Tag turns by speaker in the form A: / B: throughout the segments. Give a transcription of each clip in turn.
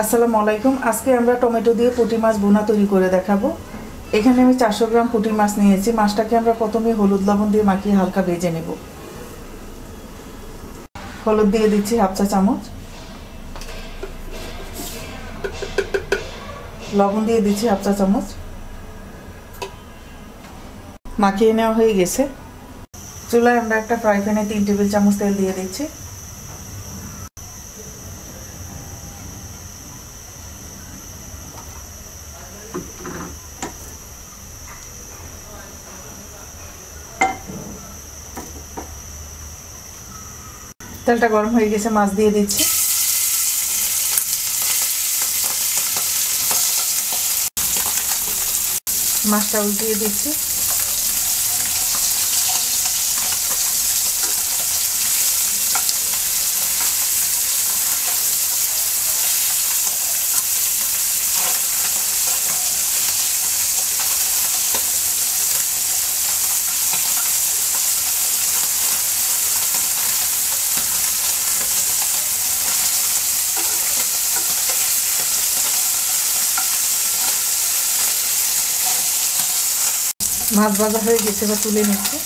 A: আসসালামু আলাইকুম। আজকে আমরা টমেটো দিয়ে পুঁটি মাছ বোনা তৈরি করে দেখাবো। এখানে আমি চারশো গ্রাম পুঁটি মাছ নিয়েছি। মাছটাকে আমরা প্রথমে হলুদ লবণ দিয়ে মাখিয়ে হালকা ভেজে নেব। হলুদ দিয়ে দিচ্ছি হাফ চা চামচ। লবণ দিয়ে দিচ্ছি হাফ চা চামচ। মাখিয়ে নেওয়া হয়ে গেছে। চুলায় আমরা একটা ফ্রাই প্যানে তিন টেবিল চামচ তেল দিয়ে দিচ্ছি। তেলটা গরম হয়ে গেছে মাছ দিয়ে দিচ্ছি। মাছটা উল্টিয়ে দিচ্ছি। মাছ ভাজা হয়ে গেছে বা তুলে নিচ্ছি।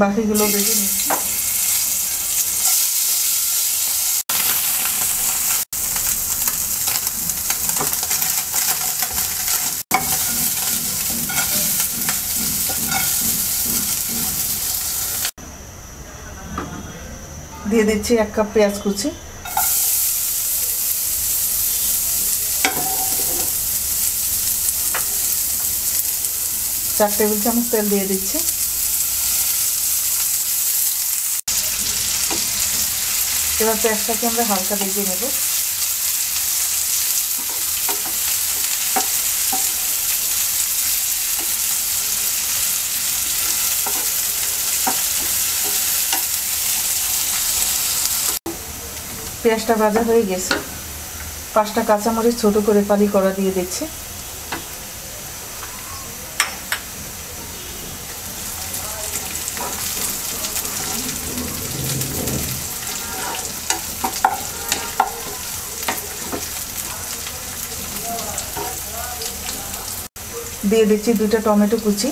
A: বাকিগুলো বেজে নিচ্ছি। দিয়ে দিচ্ছি এক কাপ পেঁয়াজ কুচি। চার টেবিল চামচ তেল দিয়ে দিচ্ছি। এবার পেঁয়াজটাকে আমরা হালকা ভেজে নেব। পেঁয়াজটা ভাজা হয়ে গেছে। পাঁচটা কাঁচামরিচ ছোট করে ফালি করা দিয়ে দিচ্ছি। দিয়ে দিচ্ছি দুটো টমেটো কুচি।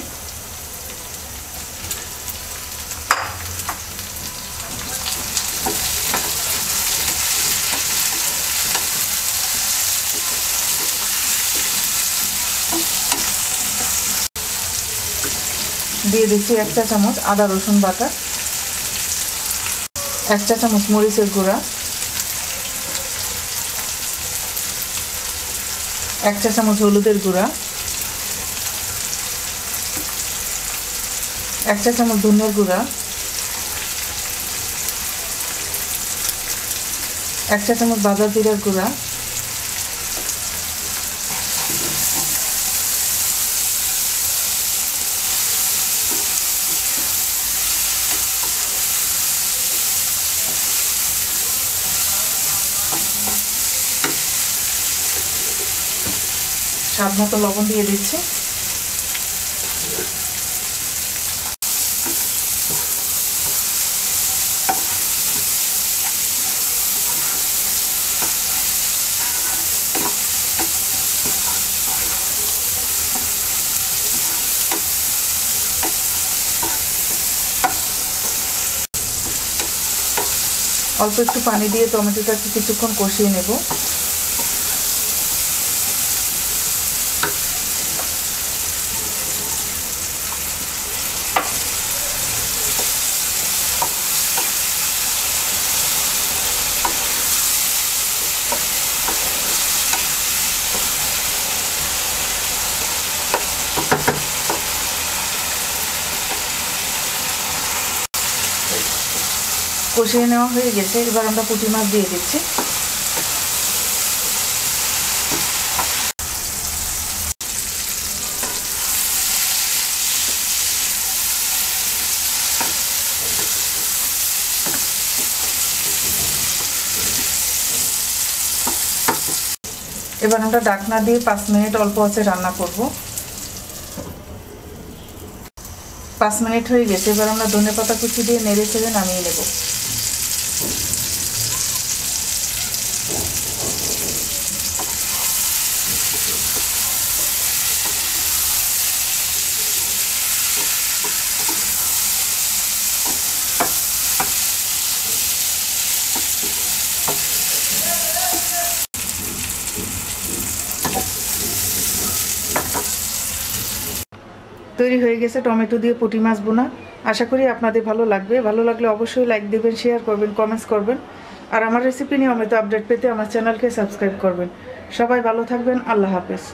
A: দিয়ে দিচ্ছি এক চা চামচ আদা, রসুন বাটা, এক চা চামচ মরিচের গুঁড়া, এক চা চামচ হলুদের গুঁড়া এক চা চামচ ধনিয়ার গুঁড়া, এক চা চামচ বাজার জিরার গুঁড়া, স্বাদ মতো লবণ দিয়ে দিচ্ছি। অল্প একটু পানি দিয়ে টমেটোটাকে কিছুক্ষণ কষিয়ে নেব। কষিয়ে নেওয়া হয়ে গেছে, এবার আমরা পুঁটি মাছ দিয়ে দিচ্ছি। এবার আমরা ডাকনা দিয়ে পাঁচ মিনিট অল্প আছে রান্না করব। পাঁচ মিনিট হয়ে গেছে, এবার আমরা ধনে পাতা কুচি দিয়ে নেড়ে ছেড়ে নামিয়ে নেব। তৈরি হয়ে গেছে টমেটো দিয়ে পুঁটি মাছ বোনা। আশা করি আপনাদের ভালো লাগবে। ভালো লাগলে অবশ্যই লাইক দেবেন শেয়ার করবেন কমেন্টস করবেন। আর আমার রেসিপি নিয়ে অমৃত আপডেট পেতে আমার চ্যানেলকে সাবস্ক্রাইব করবেন। সবাই ভালো থাকবেন। আল্লাহ হাফেজ।